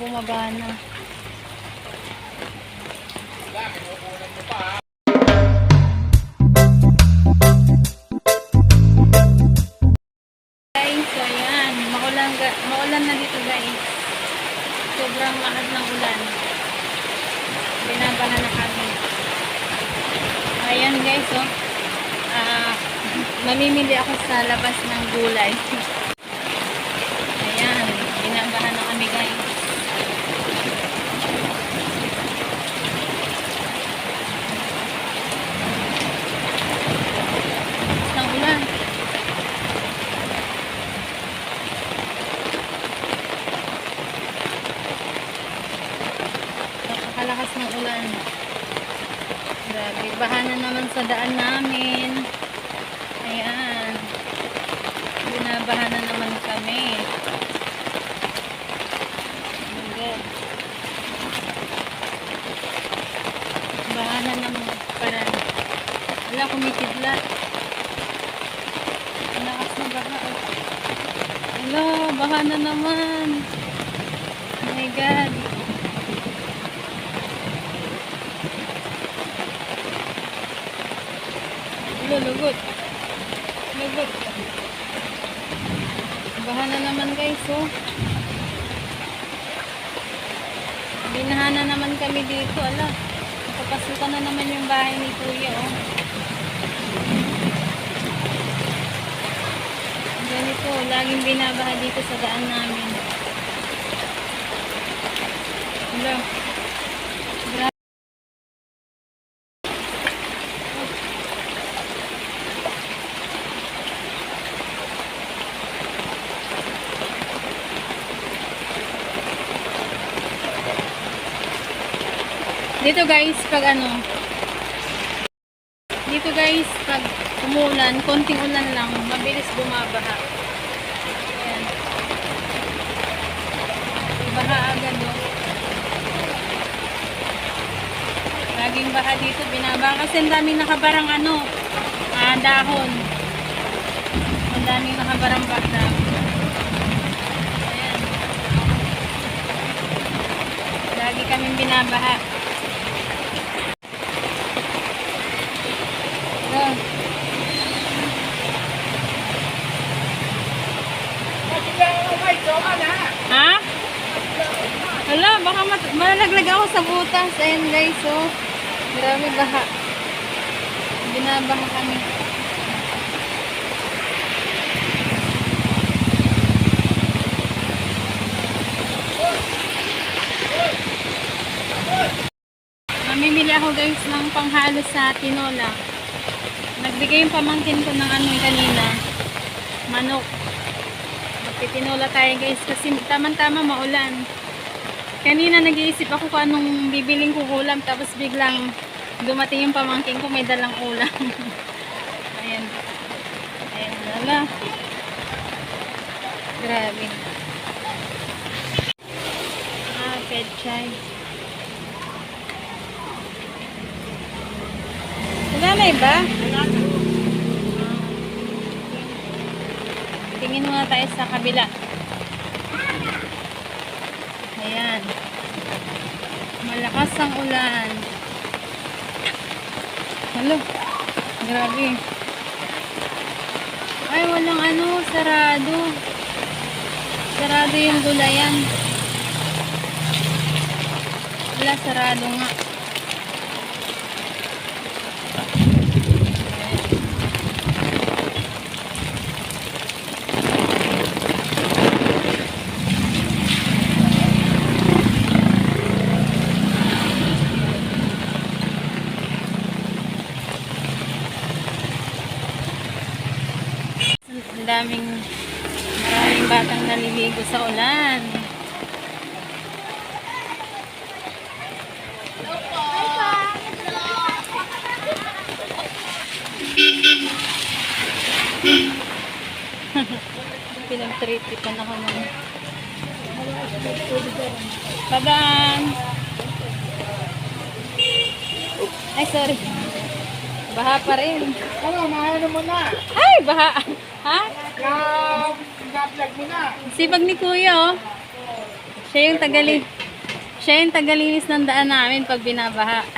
bumaba na. Guys, so ayan. Maulan, maulan na dito guys. Sobrang lakas ng ulan. Binabaha na kami. Ayan guys, oh. Ah, mamimili ako sa labas ng gulay. Ayan, binabaha na kami guys. Ng ulan. Ulan. Grabe, baha na naman sa daan namin. Ayan. Binabaha na naman kami. Ayan. Baha na naman para. Wala, kumikidlat. Ang lakas na baha. oh. Wala, baha na naman. Oh my God. Wala, lugot. Baha na naman guys, oh. Binaha na naman kami dito, ala. Kapasukan na naman yung bahay ni Kuya, oh. Ganito, laging binabaha dito sa daan namin. Wala. Dito guys, pag ano, dito guys, pag umulan, konting ulan lang, mabilis bumabaha. Ayan. Baha agad oh. Laging baha dito, binabaha kasi ang daming nakabarang ano, ah, dahon. Ang daming nakabarang. Ayan. Lagi kaming binabaha. Oh. Ha? Hala, baka malalaglag ako sa butas. Ayan guys, oh. Grabe baha. Binabaha kami. Mamimili ako guys ng panghalo sa tinola. Nagbigay yung pamangkin ko ng ano kanina. Manok. Magtitinola tayo guys kasi tamang-tama maulan. Kanina nag-iisip ako kung anong bibiling ko ulam tapos biglang dumating yung pamangkin ko may dalang ulam. Ayan. Ayan, wala. Grabe. Ah, petchay. Wala na iba? Tingin muna tayo sa kabila. Ayan. Malakas ang ulan. Halo. Grabe. Ay, walang ano, sarado. Sarado yung gulayan. Wala, sarado nga. Ang daming maraming batang naliligo sa ulan. Pinag-tritipan ako ng Babang! Ay, sorry. Baha pa rin. Ano, maano mo na? Ay, baha. Ha? Na, na-vlog mo na. Sipag ni Kuya, oh. Siya yung tagali. Siya yung tagalinis ng daan namin pag binabaha.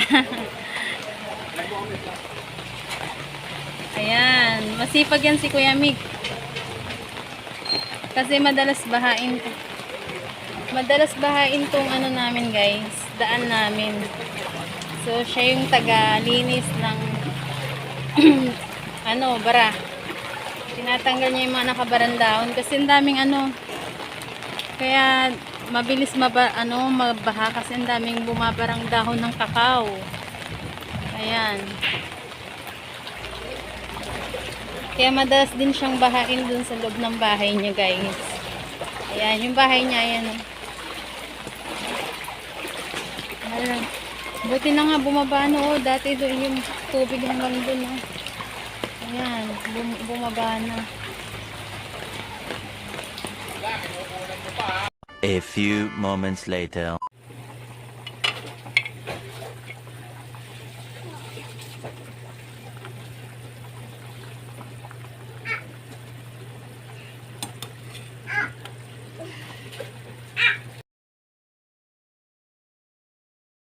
Ayan, masipag yan si Kuya Mig. Kasi madalas bahain. Madalas bahain tong ano namin guys, daan namin. So, siya yung taga-linis ng ano, bara. Tinatanggal niya yung mga nakabarandahon kasi ang daming ano. Kaya mabilis maba, ano, mabaha kasi ang daming bumabarang dahon ng kakao. Ayan. Kaya madalas din siyang bahain dun sa loob ng bahay niya, guys. Ayan, yung bahay niya, ayan. Oh. Ayan. Buti na nga bumaba, no. Oh. Dati doon yung tubig hanggang dun, oh. Ayan, bum bumaba na. A few moments later.